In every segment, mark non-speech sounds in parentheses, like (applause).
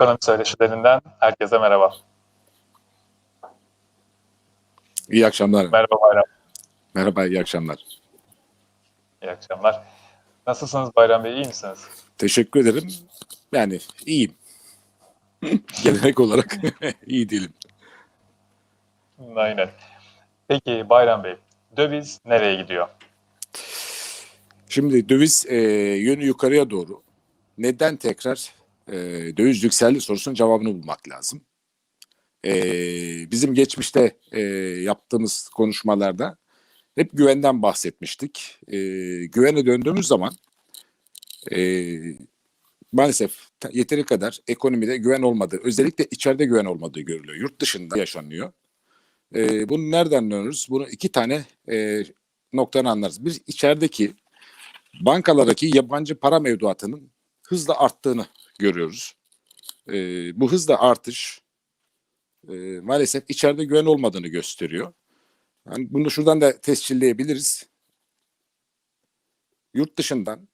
Ekonomi Söyleşilerinden herkese merhaba. İyi akşamlar. Merhaba Bayram. Merhaba, iyi akşamlar. İyi akşamlar. Nasılsınız Bayram Bey? İyi misiniz? Teşekkür ederim. Yani iyiyim. (laughs) Gelenek olarak (laughs) iyi değilim. Aynen. Peki Bayram Bey, döviz nereye gidiyor? Şimdi döviz e, yönü yukarıya doğru. Neden tekrar e, döviz yükseldi sorusunun cevabını bulmak lazım. E, bizim geçmişte e, yaptığımız konuşmalarda hep güvenden bahsetmiştik. E, güvene döndüğümüz zaman e, maalesef yeteri kadar ekonomide güven olmadığı, özellikle içeride güven olmadığı görülüyor. Yurt dışında yaşanıyor. E, bunu nereden anlıyoruz? Bunu iki tane e, noktadan anlarız. Bir içerideki bankalardaki yabancı para mevduatının hızla arttığını görüyoruz. E, bu hızla artış e, maalesef içeride güven olmadığını gösteriyor. Yani bunu şuradan da tescilleyebiliriz. Yurt dışından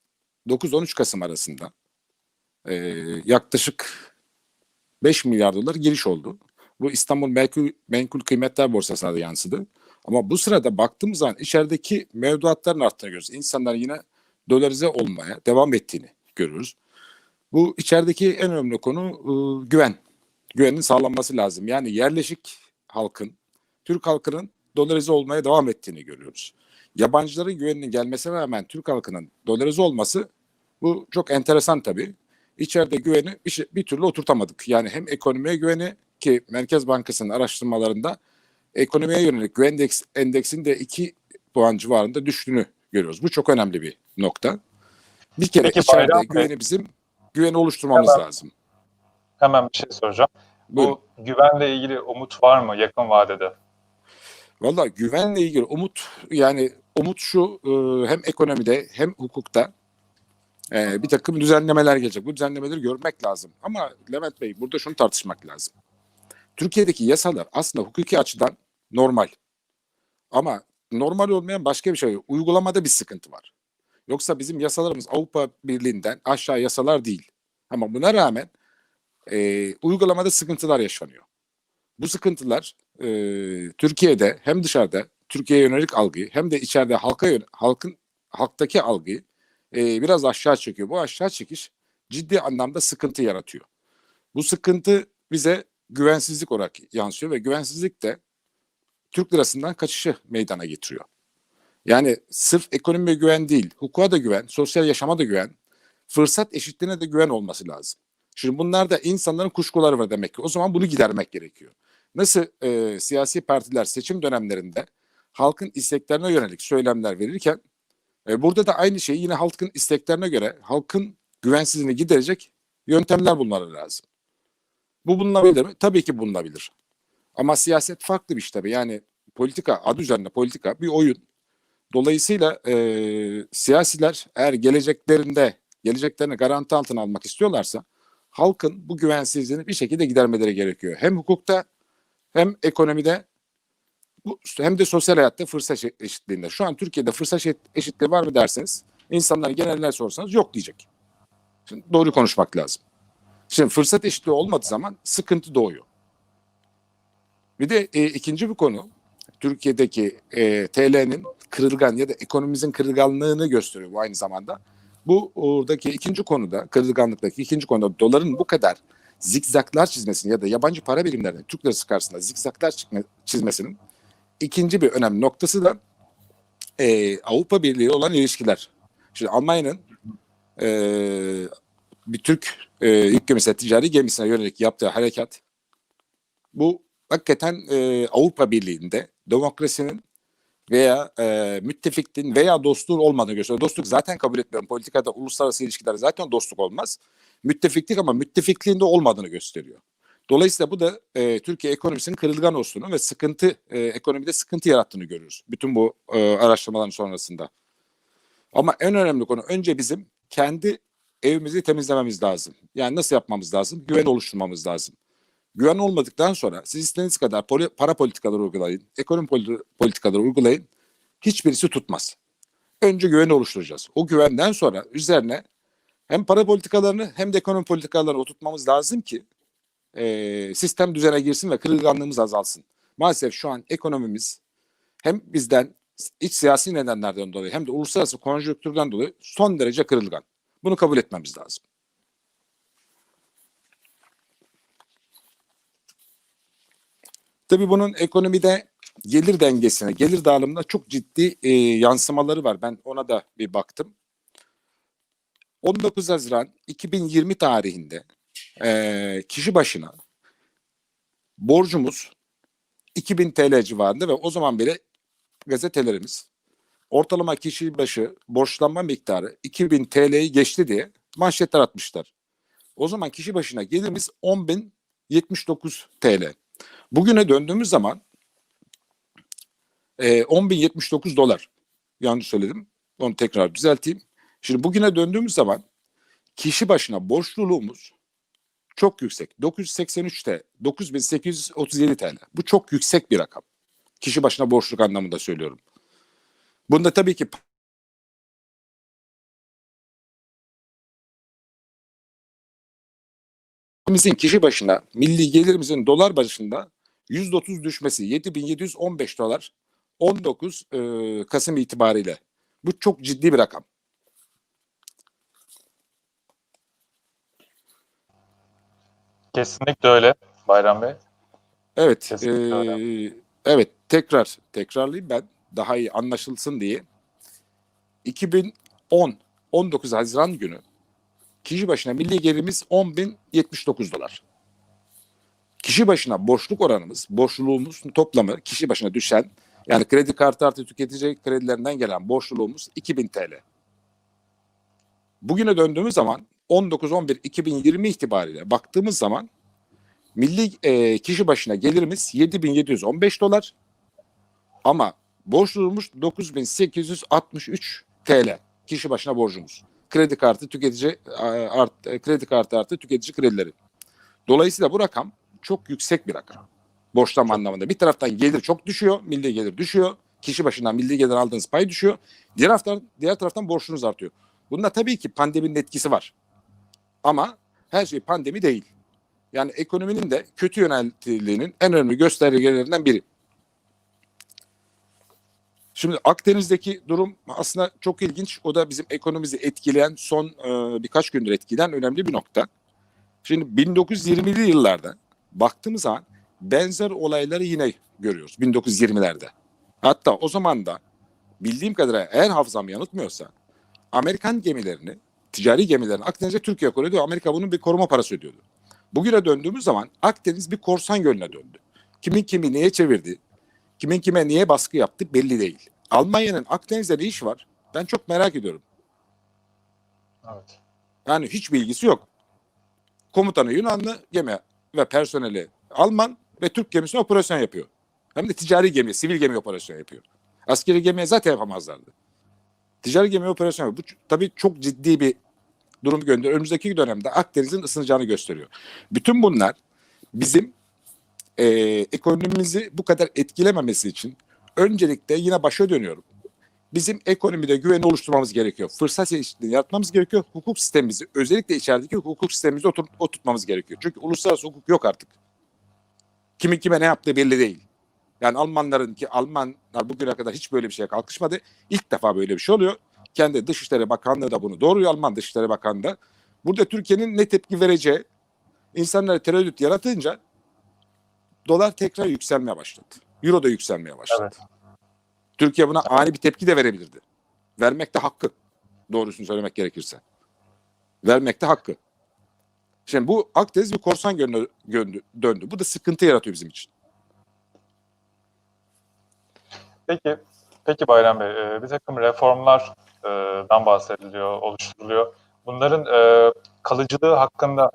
9-13 Kasım arasında e, yaklaşık 5 milyar dolar giriş oldu. Bu İstanbul Menkul, Menkul Kıymetler Borsası'na da yansıdı. Ama bu sırada baktığımız zaman içerideki mevduatların arttığını görüyoruz. İnsanlar yine dolarize olmaya devam ettiğini görüyoruz. Bu içerideki en önemli konu e, güven. Güvenin sağlanması lazım. Yani yerleşik halkın, Türk halkının dolarize olmaya devam ettiğini görüyoruz. Yabancıların güveninin gelmesine rağmen Türk halkının dolarize olması bu çok enteresan tabii. İçeride güveni bir, şey- bir türlü oturtamadık. Yani hem ekonomiye güveni ki Merkez Bankası'nın araştırmalarında ekonomiye yönelik güven endeks, endeksinin de 2 puan civarında düştüğünü görüyoruz. Bu çok önemli bir nokta. Bir kere Peki içeride güveni bizim güveni oluşturmamız Hemen- lazım. Hemen bir şey soracağım. Buyurun. Bu güvenle ilgili umut var mı yakın vadede? Valla güvenle ilgili umut yani umut şu e, hem ekonomide hem hukukta e, bir takım düzenlemeler gelecek. Bu düzenlemeleri görmek lazım. Ama Levent Bey burada şunu tartışmak lazım. Türkiye'deki yasalar aslında hukuki açıdan normal. Ama normal olmayan başka bir şey. Uygulamada bir sıkıntı var. Yoksa bizim yasalarımız Avrupa Birliği'nden aşağı yasalar değil. Ama buna rağmen e, uygulamada sıkıntılar yaşanıyor. Bu sıkıntılar e, Türkiye'de hem dışarıda Türkiye'ye yönelik algıyı hem de içeride halka yön- halkın halktaki algıyı e, biraz aşağı çekiyor. Bu aşağı çekiş ciddi anlamda sıkıntı yaratıyor. Bu sıkıntı bize güvensizlik olarak yansıyor ve güvensizlik de Türk lirasından kaçışı meydana getiriyor. Yani sırf ekonomiye güven değil, hukuka da güven, sosyal yaşama da güven, fırsat eşitliğine de güven olması lazım. Şimdi bunlarda insanların kuşkuları var demek ki. O zaman bunu gidermek gerekiyor. Nasıl e, siyasi partiler seçim dönemlerinde halkın isteklerine yönelik söylemler verirken e, burada da aynı şeyi yine halkın isteklerine göre halkın güvensizliğini giderecek yöntemler bulmaları lazım. Bu bulunabilir mi? Tabii ki bulunabilir. Ama siyaset farklı bir iş tabii. Yani politika, adı üzerinde politika bir oyun. Dolayısıyla e, siyasiler eğer geleceklerinde, geleceklerini garanti altına almak istiyorlarsa halkın bu güvensizliğini bir şekilde gidermeleri gerekiyor. Hem hukukta hem ekonomide hem de sosyal hayatta fırsat eşit- eşitliğinde. Şu an Türkiye'de fırsat eşit- eşitliği var mı derseniz insanlar geneline sorsanız yok diyecek. Şimdi doğru konuşmak lazım. Şimdi fırsat eşitliği olmadığı zaman sıkıntı doğuyor. Bir de e, ikinci bir konu Türkiye'deki e, TL'nin kırılgan ya da ekonomimizin kırılganlığını gösteriyor bu aynı zamanda. Bu oradaki ikinci konuda, kırılganlıktaki ikinci konuda doların bu kadar zikzaklar çizmesini ya da yabancı para birimlerinin Türk lirası karşısında zikzaklar çizmesinin ikinci bir önemli noktası da e, Avrupa Birliği olan ilişkiler. Şimdi Almanya'nın e, bir Türk e, yük gemisi, ticari gemisine yönelik yaptığı harekat bu hakikaten e, Avrupa Birliği'nde demokrasinin veya e, müttefikliğin veya dostluğun olmadığını gösteriyor. Dostluk zaten kabul etmiyorum. Politikada uluslararası ilişkiler zaten dostluk olmaz. Müttefiklik ama müttefikliğinde olmadığını gösteriyor. Dolayısıyla bu da e, Türkiye ekonomisinin kırılgan olduğunu ve sıkıntı e, ekonomide sıkıntı yarattığını görüyoruz. Bütün bu e, araştırmaların sonrasında. Ama en önemli konu önce bizim kendi evimizi temizlememiz lazım. Yani nasıl yapmamız lazım? Güven oluşturmamız lazım. Güven olmadıktan sonra siz istediğiniz kadar para politikaları uygulayın, ekonomi poli- politikaları uygulayın. Hiçbirisi tutmaz. Önce güveni oluşturacağız. O güvenden sonra üzerine hem para politikalarını hem de ekonomi politikalarını oturtmamız lazım ki e, sistem düzene girsin ve kırılganlığımız azalsın. Maalesef şu an ekonomimiz hem bizden iç siyasi nedenlerden dolayı hem de uluslararası konjonktürden dolayı son derece kırılgan. Bunu kabul etmemiz lazım. Tabii bunun ekonomide gelir dengesine, gelir dağılımına çok ciddi e, yansımaları var. Ben ona da bir baktım. 19 Haziran 2020 tarihinde e, kişi başına borcumuz 2000 TL civarında ve o zaman bile gazetelerimiz ortalama kişi başı borçlanma miktarı 2000 TL'yi geçti diye manşetler atmışlar. O zaman kişi başına gelirimiz 10.079 TL. Bugüne döndüğümüz zaman e, 10.079 dolar. Yanlış söyledim. Onu tekrar düzelteyim. Şimdi bugüne döndüğümüz zaman kişi başına borçluluğumuz çok yüksek. 983 TL, 9837 TL. Bu çok yüksek bir rakam. Kişi başına borçluluk anlamında söylüyorum. Bunda tabii ki Bizim kişi başına milli gelirimizin dolar başında %30 düşmesi 7715 dolar 19 e, Kasım itibariyle. Bu çok ciddi bir rakam. Kesinlikle öyle Bayram Bey. Evet. Kesinlikle eee, evet tekrar tekrarlayayım ben daha iyi anlaşılsın diye. 2010 19 Haziran günü kişi başına milli gelirimiz 10.079 dolar. Kişi başına borçluk oranımız, borçluluğumuzun toplamı kişi başına düşen yani kredi kartı artı tüketici kredilerinden gelen borçluluğumuz 2000 TL. Bugüne döndüğümüz zaman 19-11-2020 itibariyle baktığımız zaman milli e, kişi başına gelirimiz 7715 dolar ama borçluluğumuz 9863 TL kişi başına borcumuz. Kredi kartı tüketici art, e, kredi kartı artı tüketici kredileri. Dolayısıyla bu rakam çok yüksek bir rakam. Borçlanma anlamında. Bir taraftan gelir çok düşüyor, milli gelir düşüyor. Kişi başından milli gelir aldığınız pay düşüyor. Diğer taraftan, diğer taraftan borçunuz artıyor. Bunda tabii ki pandeminin etkisi var. Ama her şey pandemi değil. Yani ekonominin de kötü yönetildiğinin en önemli göstergelerinden biri. Şimdi Akdeniz'deki durum aslında çok ilginç. O da bizim ekonomimizi etkileyen son e, birkaç gündür etkileyen önemli bir nokta. Şimdi 1920'li yıllarda baktığımız zaman benzer olayları yine görüyoruz 1920'lerde. Hatta o zaman da bildiğim kadarıyla eğer hafızam yanıltmıyorsa Amerikan gemilerini, ticari gemilerini Akdeniz'e Türkiye koruyordu. Amerika bunun bir koruma parası ödüyordu. Bugüne döndüğümüz zaman Akdeniz bir korsan gölüne döndü. Kimin kimi niye çevirdi, kimin kime niye baskı yaptı belli değil. Almanya'nın Akdeniz'de ne iş var? Ben çok merak ediyorum. Evet. Yani hiç bilgisi yok. Komutanı Yunanlı gemi ve personeli Alman ve Türk gemisine operasyon yapıyor. Hem de ticari gemi, sivil gemi operasyon yapıyor. Askeri gemiye zaten yapamazlardı. Ticari gemi operasyon yapıyor. Bu tabii çok ciddi bir durum gönderiyor. Önümüzdeki dönemde Akdeniz'in ısınacağını gösteriyor. Bütün bunlar bizim eee, ekonomimizi bu kadar etkilememesi için öncelikle yine başa dönüyorum. Bizim ekonomide güveni oluşturmamız gerekiyor. Fırsat eşitliğini yaratmamız gerekiyor. Hukuk sistemimizi özellikle içerideki hukuk sistemimizi otur- oturtmamız gerekiyor. Çünkü uluslararası hukuk yok artık. Kimin kime ne yaptığı belli değil. Yani Almanların ki Almanlar bugüne kadar hiç böyle bir şeye kalkışmadı. İlk defa böyle bir şey oluyor. Kendi Dışişleri Bakanlığı da bunu doğruyor. Alman Dışişleri Bakanlığı da. Burada Türkiye'nin ne tepki vereceği insanlara tereddüt yaratınca dolar tekrar yükselmeye başladı. Euro da yükselmeye başladı. Evet. Türkiye buna ani bir tepki de verebilirdi. Vermekte hakkı. Doğrusunu söylemek gerekirse. Vermekte hakkı. Şimdi bu Akdeniz bir korsan gönlü, gönlü- döndü. Bu da sıkıntı yaratıyor bizim için. Peki, peki Bayram Bey, e, bir takım reformlardan bahsediliyor, oluşturuluyor. Bunların e, kalıcılığı hakkında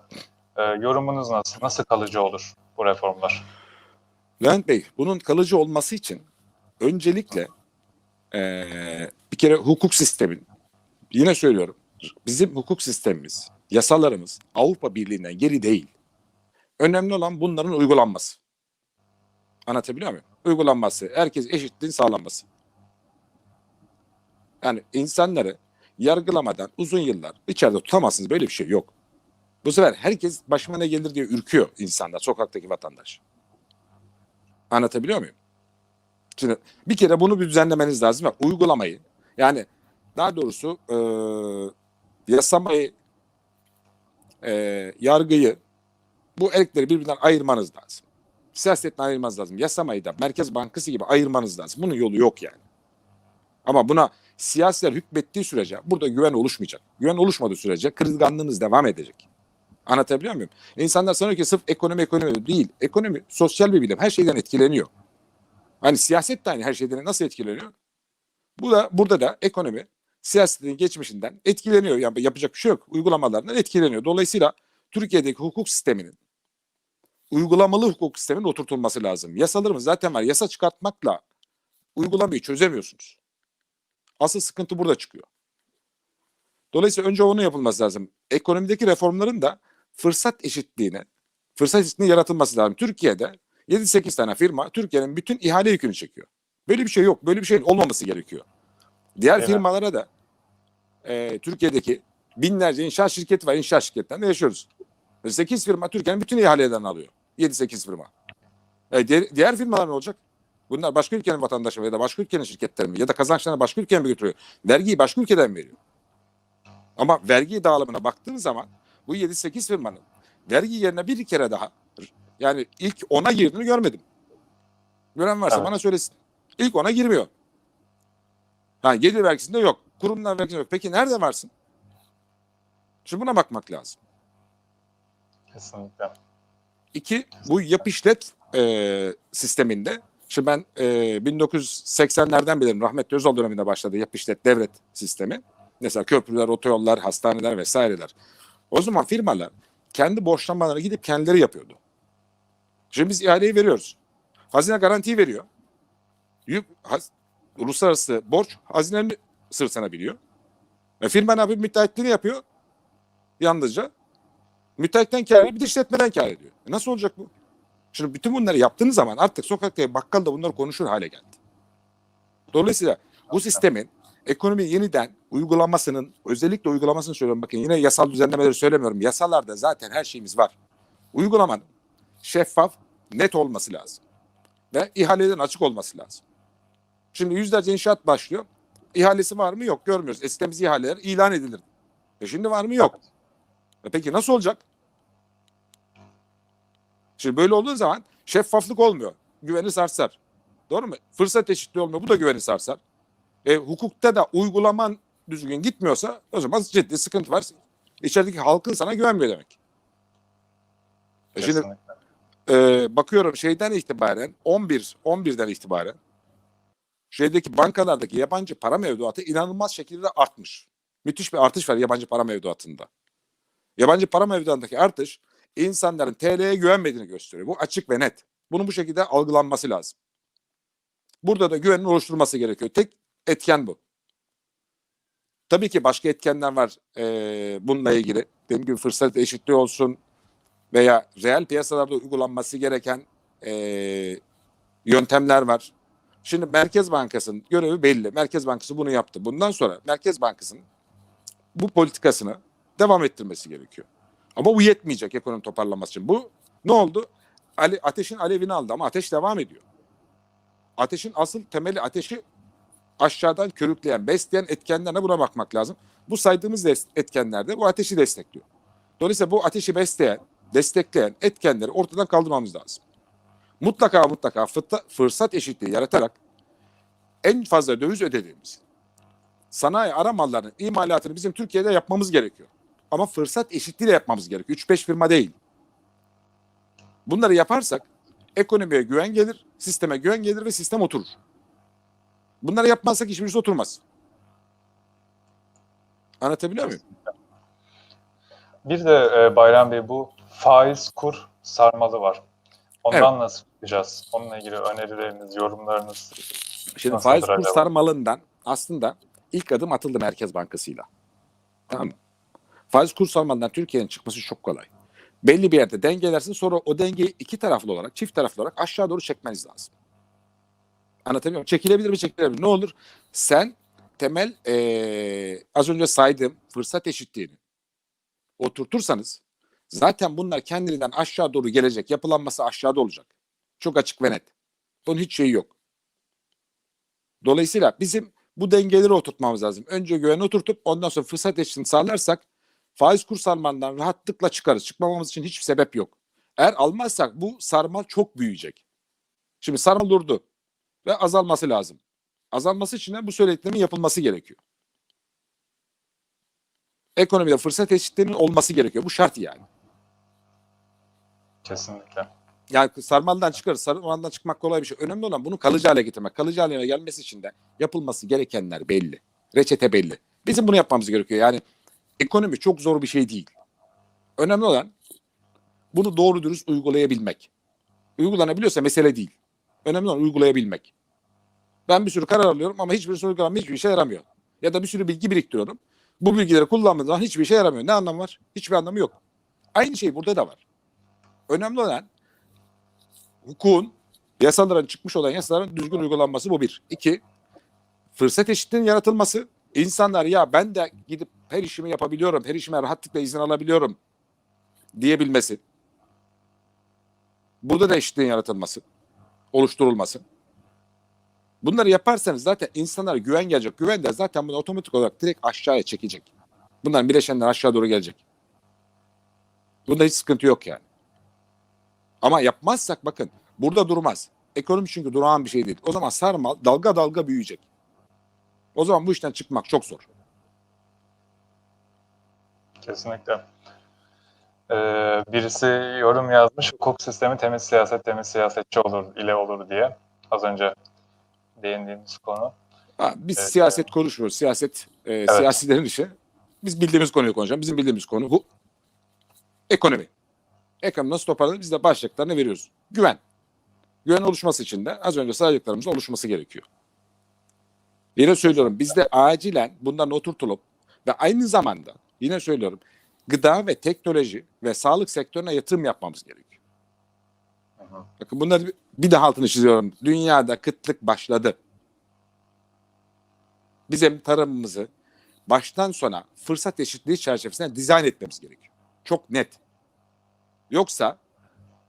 e, yorumunuz nasıl? Nasıl kalıcı olur bu reformlar? Levent Bey, bunun kalıcı olması için öncelikle eee, bir kere hukuk sistemin, yine söylüyorum, bizim hukuk sistemimiz, yasalarımız Avrupa Birliği'nden geri değil. Önemli olan bunların uygulanması. Anlatabiliyor muyum? Uygulanması, herkes eşitliğin sağlanması. Yani insanları yargılamadan uzun yıllar içeride tutamazsınız. Böyle bir şey yok. Bu sefer herkes başıma ne gelir diye ürküyor insanlar, sokaktaki vatandaş. Anlatabiliyor muyum? Şimdi bir kere bunu bir düzenlemeniz lazım ve uygulamayı yani daha doğrusu e, yasamayı, e, yargıyı bu elekleri birbirinden ayırmanız lazım. Siyasetten ayırmanız lazım. Yasamayı da Merkez Bankası gibi ayırmanız lazım. Bunun yolu yok yani. Ama buna siyasiler hükmettiği sürece burada güven oluşmayacak. Güven oluşmadığı sürece kırılganlığınız devam edecek. Anlatabiliyor muyum? İnsanlar sanıyor ki sırf ekonomi ekonomi değil. Ekonomi sosyal bir bilim. Her şeyden etkileniyor. Hani siyaset de aynı her şeyden nasıl etkileniyor? Bu da burada da ekonomi siyasetin geçmişinden etkileniyor. Yani yapacak bir şey yok. Uygulamalarından etkileniyor. Dolayısıyla Türkiye'deki hukuk sisteminin uygulamalı hukuk sisteminin oturtulması lazım. Yasalarımız zaten var. Yasa çıkartmakla uygulamayı çözemiyorsunuz. Asıl sıkıntı burada çıkıyor. Dolayısıyla önce onun yapılması lazım. Ekonomideki reformların da fırsat eşitliğine, fırsat eşitliğinin yaratılması lazım. Türkiye'de 7-8 tane firma Türkiye'nin bütün ihale yükünü çekiyor. Böyle bir şey yok. Böyle bir şeyin olmaması gerekiyor. Diğer mi? firmalara da e, Türkiye'deki binlerce inşaat şirketi var. İnşaat şirketlerinde yaşıyoruz. 8 firma Türkiye'nin bütün ihalelerini alıyor. 7-8 firma. E, diğer, diğer firmalar ne olacak? Bunlar başka ülkenin vatandaşı mı ya da başka ülkenin şirketleri mi? Ya da kazançlarını başka ülkeye mi götürüyor? Vergiyi başka ülkeden mi veriyor? Ama vergi dağılımına baktığın zaman bu 7-8 firmanın vergi yerine bir kere daha yani ilk ona girdiğini görmedim. Gören varsa Evet. bana söylesin. İlk ona girmiyor. Ha, gelir vergisinde yok. Kurumlar vergisinde yok. Peki nerede varsın? Şimdi buna bakmak lazım. Kesinlikle. İki, bu yap işlet e, sisteminde, şimdi ben e, 1980'lerden bilirim rahmetli Özal döneminde başladı yap işlet devlet sistemi. Mesela köprüler, otoyollar, hastaneler vesaireler. O zaman firmalar kendi borçlanmalarını gidip kendileri yapıyordu. Şimdi biz ihaleyi veriyoruz. Hazine garantiyi veriyor. Yük, haz, uluslararası borç hazinenin sırtına biliyor. E, firma ne yapıyor? Müteahhitliğini yapıyor. Yalnızca. Müteahhitten kar ediyor, bir de işletmeden kar ediyor. E nasıl olacak bu? Şimdi bütün bunları yaptığınız zaman artık sokakta bakkal da bunları konuşur hale geldi. Dolayısıyla bu sistemin ekonomi yeniden uygulamasının özellikle uygulamasını söylüyorum bakın yine yasal düzenlemeleri söylemiyorum. Yasalarda zaten her şeyimiz var. Uygulamanın şeffaf, net olması lazım. Ve ihalelerin açık olması lazım. Şimdi yüzlerce inşaat başlıyor. İhalesi var mı? Yok görmüyoruz. Eskiden biz ihaleler ilan edilir. E şimdi var mı? Yok. E peki nasıl olacak? Şimdi böyle olduğu zaman şeffaflık olmuyor. Güveni sarsar. Doğru mu? Fırsat eşitliği olmuyor. Bu da güveni sarsar. E, hukukta da uygulaman düzgün gitmiyorsa o zaman ciddi sıkıntı var. İçerideki halkın sana güvenmiyor demek. E şimdi. E, bakıyorum şeyden itibaren 11 11'den itibaren şeydeki bankalardaki yabancı para mevduatı inanılmaz şekilde artmış. Müthiş bir artış var yabancı para mevduatında. Yabancı para mevduatındaki artış insanların TL'ye güvenmediğini gösteriyor. Bu açık ve net. Bunun bu şekilde algılanması lazım. Burada da güvenin oluşturulması gerekiyor. Tek etken bu. Tabii ki başka etkenler var eee, bununla ilgili. Dediğim gibi fırsat eşitliği olsun veya reel piyasalarda uygulanması gereken eee, yöntemler var. Şimdi Merkez Bankası'nın görevi belli. Merkez Bankası bunu yaptı. Bundan sonra Merkez Bankası'nın bu politikasını devam ettirmesi gerekiyor. Ama bu yetmeyecek ekonomi toparlaması için. Bu ne oldu? Ale, ateşin alevini aldı ama ateş devam ediyor. Ateşin asıl temeli ateşi aşağıdan körükleyen, besleyen etkenlerine buna bakmak lazım. Bu saydığımız etkenler de bu ateşi destekliyor. Dolayısıyla bu ateşi besleyen, destekleyen etkenleri ortadan kaldırmamız lazım. Mutlaka mutlaka fırsat eşitliği yaratarak en fazla döviz ödediğimiz sanayi ara mallarının imalatını bizim Türkiye'de yapmamız gerekiyor. Ama fırsat eşitliğiyle yapmamız gerekiyor. 3-5 firma değil. Bunları yaparsak ekonomiye güven gelir, sisteme güven gelir ve sistem oturur. Bunları yapmazsak hiçbirisi oturmaz. Anlatabiliyor muyum? Bir de e, Bayram Bey bu faiz kur sarmalı var. Ondan nasıl yapacağız? Onunla ilgili önerileriniz, yorumlarınız. Şimdi faiz kur sarmalından aslında ilk adım atıldı Merkez Bankası'yla. Tamam mı? Faiz kur sarmalından Türkiye'nin çıkması çok kolay. Belli bir yerde dengelersin sonra o dengeyi iki taraflı olarak, çift taraflı olarak aşağı doğru çekmeniz lazım. Anlatabiliyor muyum? Çekilebilir mi çekilebilir mi? Ne olur? Sen temel eee, az önce saydığım fırsat eşitliğini oturtursanız Zaten bunlar kendiliğinden aşağı doğru gelecek. Yapılanması aşağıda olacak. Çok açık ve net. Bunun hiç şeyi yok. Dolayısıyla bizim bu dengeleri oturtmamız lazım. Önce güveni oturtup ondan sonra fırsat eşitliğini sağlarsak faiz kur sarmalından rahatlıkla çıkarız. Çıkmamamız için hiçbir sebep yok. Eğer almazsak bu sarmal çok büyüyecek. Şimdi sarmal durdu ve azalması lazım. Azalması için de bu söylediklerimin yapılması gerekiyor. Ekonomide fırsat eşitliğinin olması gerekiyor. Bu şart yani. Kesinlikle. Yani sarmaldan çıkarız. Sarmaldan çıkmak kolay bir şey. Önemli olan bunu kalıcı hale getirmek. Kalıcı hale gelmesi için de yapılması gerekenler belli. Reçete belli. Bizim bunu yapmamız gerekiyor. Yani ekonomi çok zor bir şey değil. Önemli olan bunu doğru dürüst uygulayabilmek. Uygulanabiliyorsa mesele değil. Önemli olan uygulayabilmek. Ben bir sürü karar alıyorum ama hiçbirisi uygulanmıyor, hiçbir işe yaramıyor. Ya da bir sürü bilgi biriktiriyorum. Bu bilgileri kullanmadığım hiçbir işe yaramıyor. Ne anlamı var? Hiçbir anlamı yok. Aynı şey burada da var. Önemli olan hukukun, yasaların çıkmış olan yasaların düzgün uygulanması bu bir. İki, fırsat eşitliğinin yaratılması. İnsanlar ya ben de gidip her işimi yapabiliyorum, her işime rahatlıkla izin alabiliyorum diyebilmesi. Burada da eşitliğin yaratılması, oluşturulması. Bunları yaparsanız zaten insanlara güven gelecek. Güven de zaten bunu otomatik olarak direkt aşağıya çekecek. Bunların bileşenler aşağı doğru gelecek. Bunda hiç sıkıntı yok yani. Ama yapmazsak bakın burada durmaz. Ekonomi çünkü durağan bir şey değil. O zaman sarmal dalga dalga büyüyecek. O zaman bu işten çıkmak çok zor. Kesinlikle. Ee, birisi yorum yazmış. Hukuk sistemi temiz siyaset, temiz siyasetçi olur, ile olur diye. Az önce değindiğimiz konu. Ha, biz Evet, siyaset konuşmuyoruz. Siyaset e, siyasilerin işi. Biz bildiğimiz konuyu konuşalım. Bizim bildiğimiz konu bu. Ekonomi. Ekonomi nasıl toparlanır? Biz de başlıklarını veriyoruz. Güven. Güven oluşması için de az önce saydıklarımızın oluşması gerekiyor. Yine söylüyorum bizde acilen bundan oturtulup ve aynı zamanda yine söylüyorum gıda ve teknoloji ve sağlık sektörüne yatırım yapmamız gerekiyor. Hı. Bakın bunları bir- bir daha altını çiziyorum. Dünyada kıtlık başladı. Bizim tarımımızı baştan sona fırsat eşitliği çerçevesinde dizayn etmemiz gerekiyor. Çok net. Yoksa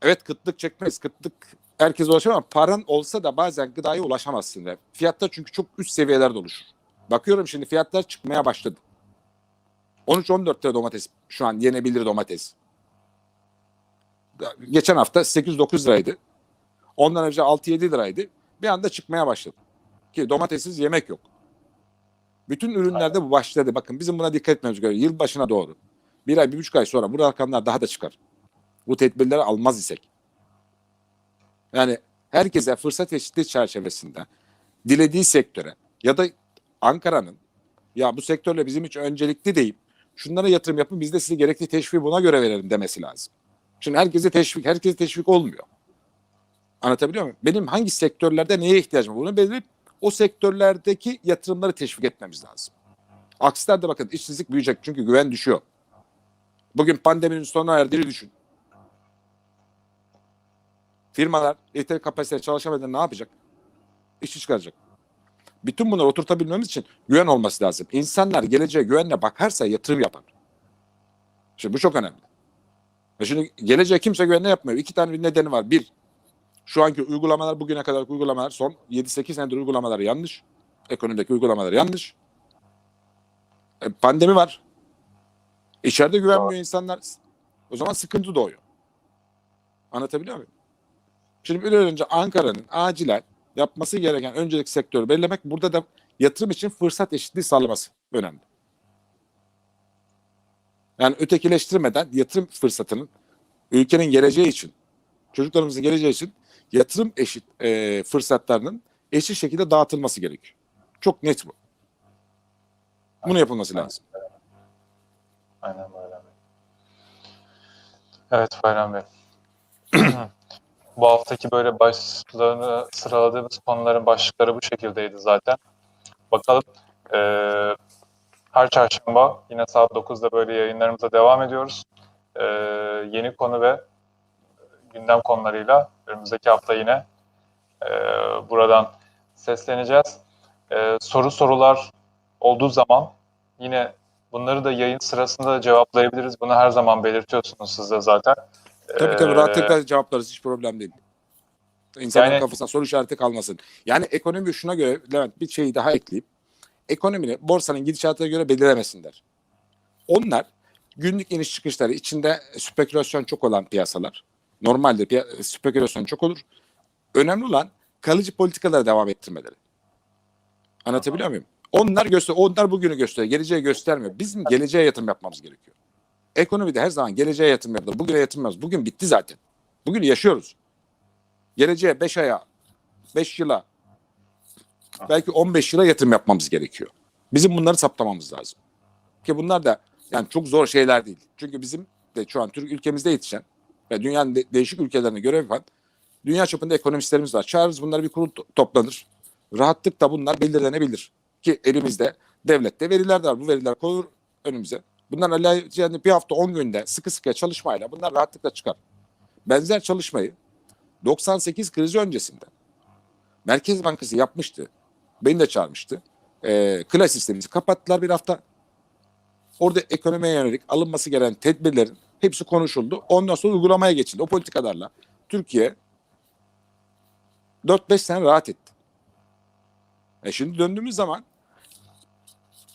evet kıtlık çekmeyiz. Kıtlık herkes ulaşamaz ama paran olsa da bazen gıdaya ulaşamazsın. Ve fiyatlar çünkü çok üst seviyelerde oluşur. Bakıyorum şimdi fiyatlar çıkmaya başladı. 13-14 lira domates şu an yenebilir domates. Geçen hafta 8-9 liraydı. Ondan önce 6-7 liraydı. Bir anda çıkmaya başladı. Ki domatessiz yemek yok. Bütün ürünlerde bu başladı. Bakın bizim buna dikkat etmemiz gerekiyor. Yıl başına doğru. Bir ay, bir buçuk ay sonra bu rakamlar daha da çıkar. Bu tedbirleri almaz isek. Yani herkese fırsat eşitliği çerçevesinde dilediği sektöre ya da Ankara'nın ya bu sektörle bizim için öncelikli deyip şunlara yatırım yapın biz de size gerekli teşvik buna göre verelim demesi lazım. Şimdi herkese teşvik, herkese teşvik olmuyor. Anlatabiliyor muyum? Benim hangi sektörlerde neye ihtiyacım var bunu belirleyip o sektörlerdeki yatırımları teşvik etmemiz lazım. Aksi bakın işsizlik büyüyecek çünkü güven düşüyor. Bugün pandeminin sona erdiğini düşün. Firmalar yeteri kapasite çalışamadan ne yapacak? İşçi çıkaracak. Bütün bunları oturtabilmemiz için güven olması lazım. İnsanlar geleceğe güvenle bakarsa yatırım yapar. Şimdi bu çok önemli. Ve şimdi geleceğe kimse güvenle yapmıyor. İki tane bir nedeni var. Bir, şu anki uygulamalar bugüne kadar uygulamalar son 7-8 senedir uygulamalar yanlış. Ekonomideki uygulamalar yanlış. E, pandemi var. İçeride güvenmiyor insanlar. O zaman sıkıntı doğuyor. Anlatabiliyor muyum? Şimdi bir önce Ankara'nın acilen yapması gereken öncelik sektörü belirlemek burada da yatırım için fırsat eşitliği sağlaması önemli. Yani ötekileştirmeden yatırım fırsatının ülkenin geleceği için, çocuklarımızın geleceği için yatırım eşit e, fırsatlarının eşit şekilde dağıtılması gerekiyor. Çok net bu. Bunu yapılması lazım. Aynen Bayram Bey. Evet Bayram Bey. (clears throat) Bu haftaki böyle başlıklarını sıraladığımız konuların başlıkları bu şekildeydi zaten. Bakalım eee, her çarşamba yine saat 9'da böyle yayınlarımıza devam ediyoruz. Eee, yeni konu ve gündem konularıyla önümüzdeki hafta yine eee, buradan sesleneceğiz. Eee, soru sorular olduğu zaman yine Bunları da yayın sırasında cevaplayabiliriz. Bunu her zaman belirtiyorsunuz siz de zaten. Tabii tabii Ee, rahatlıkla cevaplarız hiç problem değil. İnsanın Yani- kafasına soru işareti kalmasın. Yani ekonomi şuna göre Levent bir şeyi daha ekleyip ekonomini borsanın gidişatına göre belirlemesinler. Onlar günlük iniş çıkışları içinde spekülasyon çok olan piyasalar. Normalde piya- spekülasyon çok olur. Önemli olan kalıcı politikalara devam ettirmeleri. Anlatabiliyor muyum? Onlar göster onlar bugünü gösteriyor. Geleceği göstermiyor. Bizim geleceğe yatırım yapmamız gerekiyor. Ekonomide her zaman geleceğe yatırım yapılır. Bugüne yatırım yapmaz. Bugün bitti zaten. Bugün yaşıyoruz. Geleceğe 5 aya, 5 yıla, belki 15 yıla yatırım yapmamız gerekiyor. Bizim bunları saptamamız lazım. Ki bunlar da yani çok zor şeyler değil. Çünkü bizim de şu an Türk ülkemizde yetişen ve dünyanın de- değişik ülkelerine görev yapan dünya çapında ekonomistlerimiz var. Çağırırız bunları bir kurul to- toplanır. Rahatlıkla bunlar belirlenebilir. Ki elimizde devlette veriler de var. Bu veriler koyulur önümüze. Bunlar yani bir hafta 10 günde sıkı sıkıya çalışmayla bunlar rahatlıkla çıkar. Benzer çalışmayı 98 krizi öncesinde Merkez Bankası yapmıştı. Beni de çağırmıştı. Ee, klas sistemimizi kapattılar bir hafta. Orada ekonomiye yönelik alınması gereken tedbirlerin hepsi konuşuldu. Ondan sonra uygulamaya geçildi. O politikalarla Türkiye 4-5 sene rahat etti. E şimdi döndüğümüz zaman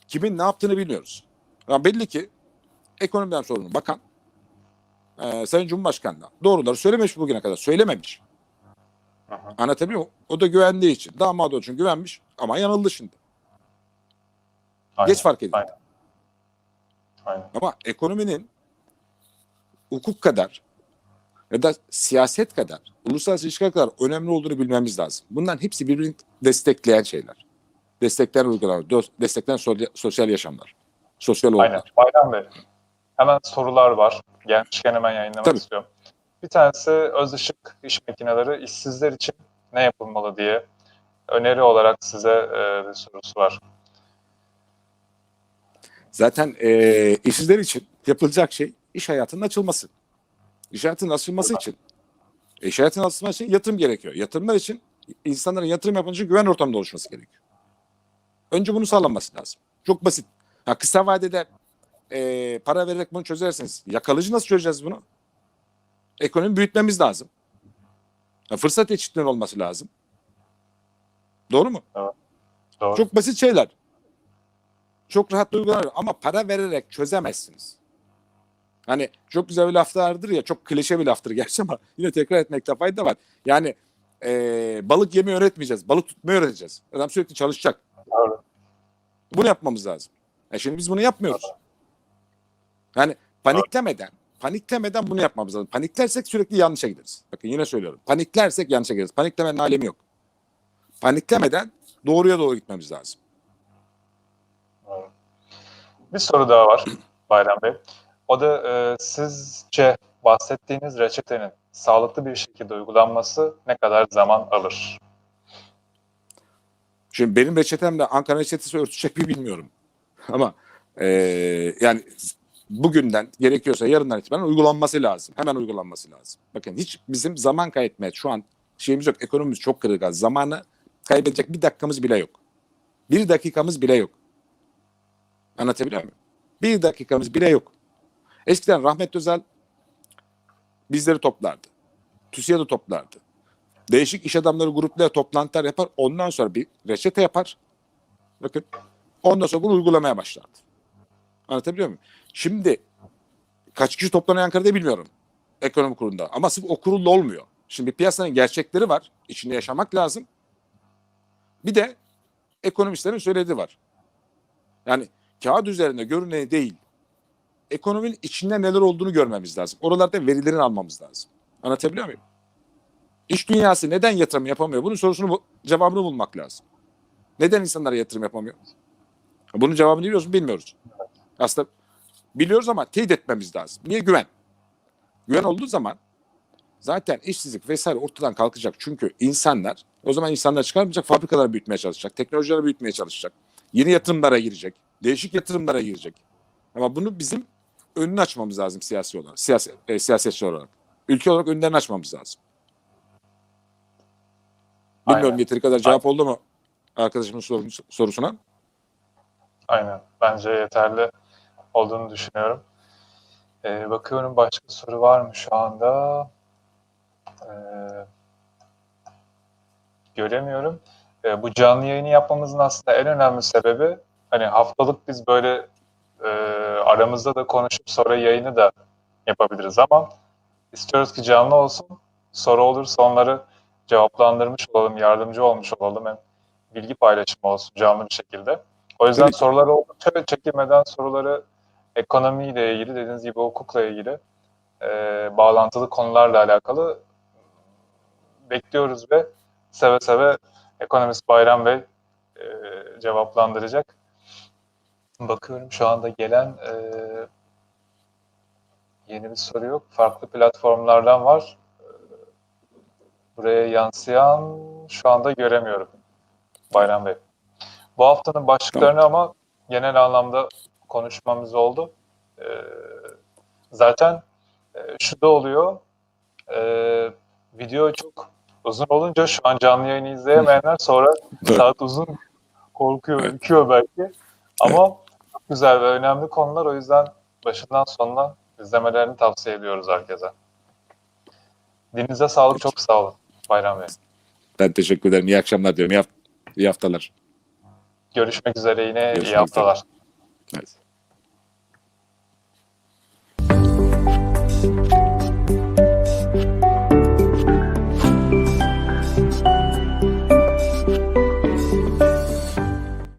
kimin ne yaptığını bilmiyoruz. Ama belli ki ekonomiden sorumlu bakan e, Sayın Cumhurbaşkanı doğruları söylememiş bugüne kadar. Söylememiş. Hı. Anlatabiliyor muyum? O da güvendiği için. Damadı için güvenmiş ama yanıldı şimdi. Aynen, Geç fark edildi. Aynen. aynen. Ama ekonominin hukuk kadar ya da siyaset kadar, uluslararası ilişkiler kadar önemli olduğunu bilmemiz lazım. Bunların hepsi birbirini destekleyen şeyler. Destekleyen uygulamalar, destekleyen sosyal yaşamlar. Sosyal Aynen. olgular. Bayram Bey, hemen sorular var. Gelmişken hemen yayınlamak Tabii. istiyorum. Bir tanesi öz ışık iş makineleri işsizler için ne yapılmalı diye öneri olarak size e, bir sorusu var. Zaten e, işsizler için yapılacak şey iş hayatının açılması. İş hayatının açılması için iş hayatının açılması için yatırım gerekiyor. Yatırımlar için insanların yatırım için güven ortamında oluşması gerekiyor. Önce bunu sağlanması lazım. Çok basit. Ha, kısa vadede e, para vererek bunu çözersiniz. Ya kalıcı nasıl çözeceğiz bunu? Ekonomi büyütmemiz lazım. Ha, fırsat eşitliğinin olması lazım. Doğru mu? Doğru. Çok basit şeyler. Çok rahat uygulanır ama para vererek çözemezsiniz. Hani çok güzel bir laf vardır ya çok klişe bir laftır gerçi ama (laughs) yine tekrar etmekte fayda var. Yani eee, balık yemeyi öğretmeyeceğiz. Balık tutmayı öğreteceğiz. Adam sürekli çalışacak. Doğru. Bunu yapmamız lazım. E şimdi biz bunu yapmıyoruz. Yani paniklemeden, paniklemeden bunu yapmamız lazım. Paniklersek sürekli yanlışa gideriz. Bakın yine söylüyorum. Paniklersek yanlışa gideriz. Paniklemenin alemi yok. Paniklemeden doğruya doğru gitmemiz lazım. Bir soru daha var Bayram Bey. O da e, sizce bahsettiğiniz reçetenin sağlıklı bir şekilde uygulanması ne kadar zaman alır? Şimdi benim reçetemle Ankara reçetesi örtüşecek mi bilmiyorum. Ama eee, yani bugünden gerekiyorsa yarından itibaren uygulanması lazım. Hemen uygulanması lazım. Bakın hiç bizim zaman kaybetmeye şu an şeyimiz yok. Ekonomimiz çok kırılgan. Zamanı kaybedecek bir dakikamız bile yok. Bir dakikamız bile yok. Anlatabiliyor muyum? Bir dakikamız bile yok. Eskiden Rahmet Özel bizleri toplardı. TÜSİAD'ı toplardı. Değişik iş adamları gruplara toplantılar yapar. Ondan sonra bir reçete yapar. Bakın. Ondan sonra bunu uygulamaya başlardı. Anlatabiliyor muyum? Şimdi kaç kişi toplanıyor Ankara'da bilmiyorum. Ekonomi kurulunda. Ama sırf o kurulla olmuyor. Şimdi piyasanın gerçekleri var. İçinde yaşamak lazım. Bir de ekonomistlerin söylediği var. Yani kağıt üzerinde görüneni değil. Ekonominin içinde neler olduğunu görmemiz lazım. Oralarda verilerini almamız lazım. Anlatabiliyor muyum? İş dünyası neden yatırım yapamıyor? Bunun sorusunu cevabını bulmak lazım. Neden insanlar yatırım yapamıyor? Bunun cevabını biliyoruz mu? Bilmiyoruz. Aslında biliyoruz ama teyit etmemiz lazım. Niye güven? Güven olduğu zaman zaten işsizlik vesaire ortadan kalkacak. Çünkü insanlar o zaman insanlar çıkarmayacak, fabrikaları büyütmeye çalışacak, teknolojileri büyütmeye çalışacak. Yeni yatırımlara girecek, değişik yatırımlara girecek. Ama bunu bizim önünü açmamız lazım siyasi olarak, siyaset, e, siyasetçi olarak. Ülke olarak önlerini açmamız lazım. Bilmiyorum Aynen. yeteri kadar cevap oldu mu arkadaşımın sorusuna? Aynen. Bence yeterli. olduğunu düşünüyorum. Ee, bakıyorum başka soru var mı şu anda? Ee, göremiyorum. Ee, bu canlı yayını yapmamızın aslında en önemli sebebi hani haftalık biz böyle e, aramızda da konuşup sonra yayını da yapabiliriz ama istiyoruz ki canlı olsun. Soru olursa onları cevaplandırmış olalım, yardımcı olmuş olalım. Hem bilgi paylaşımı olsun canlı bir şekilde. O yüzden ki. soruları oldukça çekilmeden soruları ekonomiyle ilgili, dediğiniz gibi hukukla ilgili e, bağlantılı konularla alakalı bekliyoruz ve seve seve ekonomist Bayram Bey e, cevaplandıracak. Bakıyorum şu anda gelen e, yeni bir soru yok. Farklı platformlardan var. E, Buraya yansıyan şu anda göremiyorum Bayram Bey. Bu haftanın başlıklarını ama genel anlamda konuşmamız oldu. E, zaten e, şu da oluyor. E, video çok uzun olunca şu an canlı yayını izleyemeyenler sonra saat uzun korkuyor, ürküyor belki. Ama çok güzel ve önemli konular o yüzden başından sonuna izlemelerini tavsiye ediyoruz herkese. Dininize sağlık, çok sağ olun Bayram Bey. Ben teşekkür ederim. İyi akşamlar diyorum. İyi, haft- iyi haftalar. Görüşmek üzere yine Görüşmek iyi haftalar. Evet.